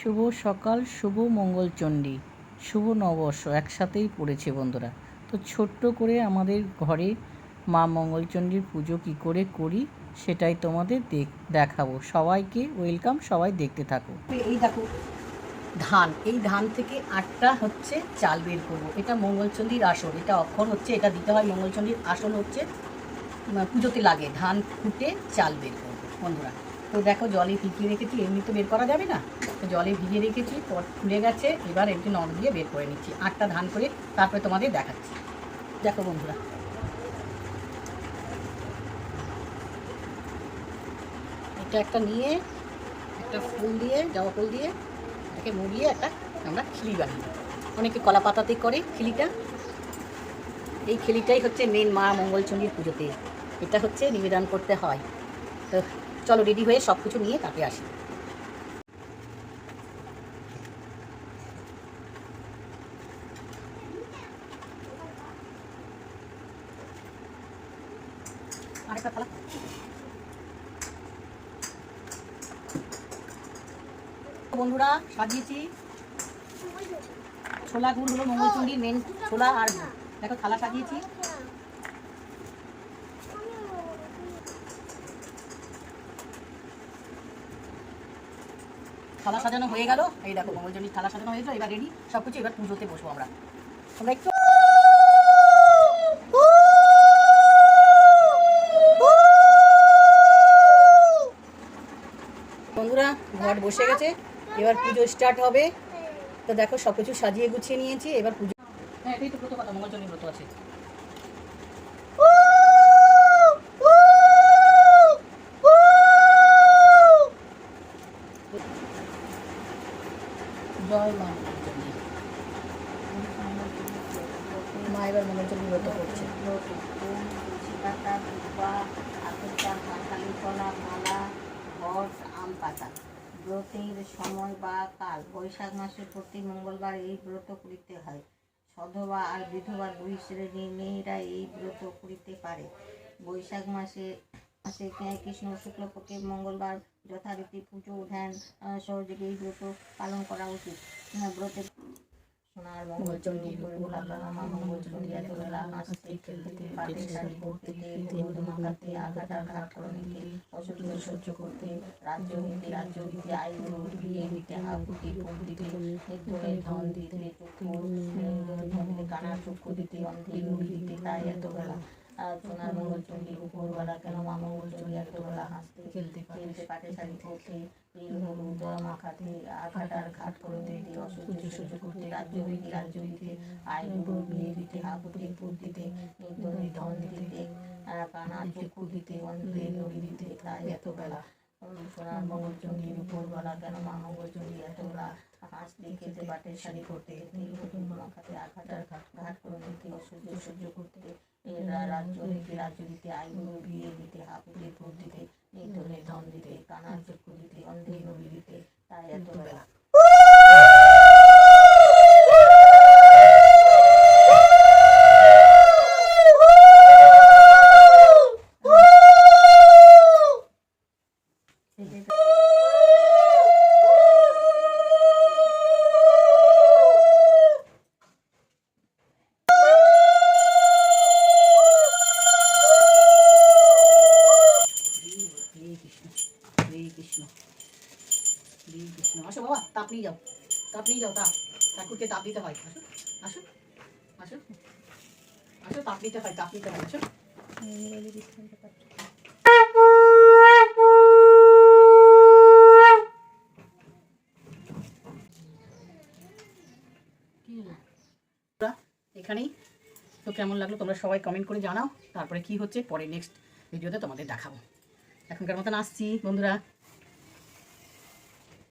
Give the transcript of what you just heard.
শুভ সকাল, শুভ মঙ্গলচণ্ডী শুভ নববর্ষ একসাথেই পড়েছে বন্ধুরা। তো ছোট্ট করে আমাদের ঘরে মা মঙ্গলচণ্ডীর পুজো কী করে করি সেটাই তোমাদের দেখ, দেখাবো। সবাইকে ওয়েলকাম, সবাই দেখতে থাকো। এই দেখো, ধান, এই ধান থেকে আটটা হচ্ছে চাল বের করব। এটা মঙ্গলচণ্ডীর আসন, এটা অক্ষর হচ্ছে, এটা দিতে হয় মঙ্গলচণ্ডীর আসন হচ্ছে পুজোতে লাগে। ধান ফুটে চাল বের করব, বন্ধুরা। তো দেখো জলে ভিজিয়ে রেখেছি, এমনি তো বের করা যাবে না। তো জলে ভিজিয়ে রেখেছি, পট খুলে গেছে, এবার একটু নখ দিয়ে বের করে নিচ্ছি। আটটা ধান করে তারপরে তোমাদের দেখাচ্ছি। দেখো বন্ধুরা। এটা একটা নিয়ে, একটা ফুল দিয়ে, জবা ফুল দিয়ে, এটাকে মুড়িয়ে একটা আমরা খিলি বানিয়ে অনেকে কলা পাতাতে করে খিলিটা। এই খিলিটাই হচ্ছে মেন মা মঙ্গলচণ্ডীর পুজোতে। এটা হচ্ছে নিবেদন করতে হয়। তো চলো রেডি হয়ে সব কিছু নিয়ে তাকে আসি। থালা। বন্ধুরা, সাজিয়েছি। ছোলা গুড় হলো মঙ্গলচণ্ডীর মেন ছোলা আর দেখো, থালা সাজিয়েছি। থালা সাজানো হয়ে গেল। এই দেখো মঙ্গলচণ্ডীর থালা সাজানো হয়ে গেল, এবার রেডি সব কিছু এবার পুজোতে বসবো আমরা। আমরা একটু বন্ধুরা, ঘট বসে গেছে, এবার পুজো স্টার্ট হবে। তো দেখো সব কিছু সাজিয়ে গুছিয়ে নিয়েছি, এবার পুজো হ্যাঁ এটাই তো ব্রত কথা মঙ্গলচণ্ডী ব্রত আছে। জয় মা মা এবার মঙ্গলচণ্ডী ব্রত করছে। আম পাতা। ব্রতের সময় বা কাল, বৈশাখ মাসের প্রতি মঙ্গলবার এই ব্রত করিতে হয়। সধবা আর বিধবা দুই শ্রেণির মেয়েরা এই ব্রত করিতে পারে। বৈশাখ মাসে মাসে কৃষ্ণ শুক্লপক্ষে মঙ্গলবার যথারীতি পুজো ধ্যান সহযোগে এই ব্রত পালন করা উচিত। আহ, ব্রতে সোনার মঙ্গলচণ্ডী মঙ্গলচণ্ডী এতবেলা খেলতে পাটে শাড়ি পরতে রোদ মাখাতে আঘাত আঘাত করতে অসহ্য সহ্য করতে রাজ্য হইতে রাজ্য দিতে আয়ু বিয়ে দিতে হাপুটি ভোগ দিতে নির্ধনের ধন দিতে চক্ষু ধন দিতে কানা চক্ষু দিতে অন্ধে নুড়ি দিতে তাই এতবেলা সোনার মঙ্গলচণ্ডী উপরবেলা কেন? মা মঙ্গলচণ্ডী এতবেলা হাসতে খেলতে খেলতে পাটে শাড়ি এই হলুদ মাখাতে আঘাট আর ঘাট করতে দিয়ে অসহ্য সহ্য করতে রাজ্য হইতে রাজ্য দিতে আয় বুড়ো বিয়ে দিতে হাপুটে পুত দিতে নির্ধনের ধন দিতে কানা চক্ষু দিতে অন্ধে নড়ি দিতে তাই এত বেলা। সোনার মঙ্গলচণ্ডীর উপর বেলা কেন? মা মঙ্গলচণ্ডী এত বেলা হাসতে খেতে বাটের শাড়ি করতে নীল হলুদ মাখাতে আঘাট আর ঘাট ঘাট করে দিতে অসহ্য সহ্য করতে এরা রাজ্য হইতে রাজ্য দিতে বুড়ো বিয়ে দিতে হাপুটে ভোট দিতে নির্ধনের ধন দিতে কানা চক্ষু দিতে অন্ধে নবী দিতে তাই এত বেলা। কৃষ্ণ হরে কৃষ্ণ হরে কৃষ্ণ আসো বাবা, তাপ নিয়ে যাও। তাপ নিয়ে যাও, তাপ। ঠাকুরকে তাপ দিতে হয়। আসো আসো আসো। আসো, তাপ নিতে হয়, তাপ নিতে হয়। আসো? এখানেই। তো কেমন লাগল তোমরা সবাই কমেন্ট করে জানাও। তারপরে কি হচ্ছে? পরে নেক্সট ভিডিওতে তোমাদের দেখাবো। এখনকার মতন আসছি বন্ধুরা।